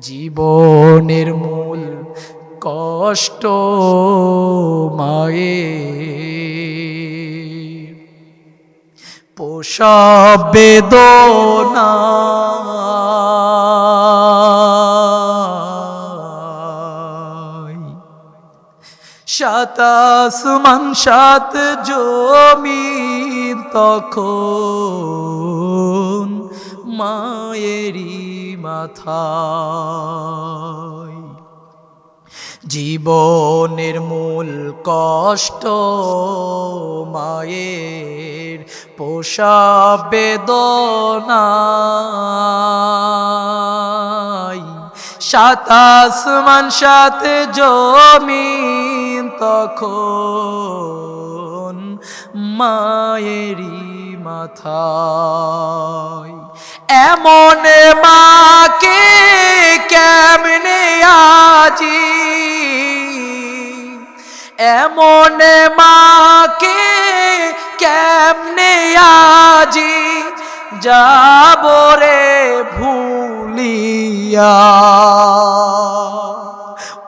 জীবনের মূল কষ্ট মায়ে পোষা বেদনা। সাত সাত জমিন তখন মায়েরই মাথায়। জীবনের মূল কষ্ট মায়ের পোষা বেদনাই সাত আসমান সাথে জমিন তখন মায়েরই মাথায়। এমন কেমনে আজি? এমন মাকে কেমনে আজি? যাব রে ভুলিয়া।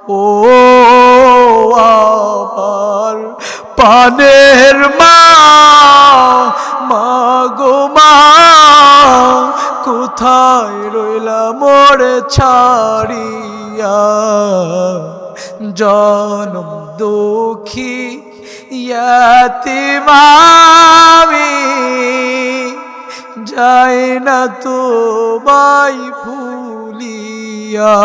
ও আমার পানের মা কোথায় রইলা মোরে ছাড়িয়া? জনম দুঃখী ইয়াতিমামি যাই না তো বাই ভুলিয়া।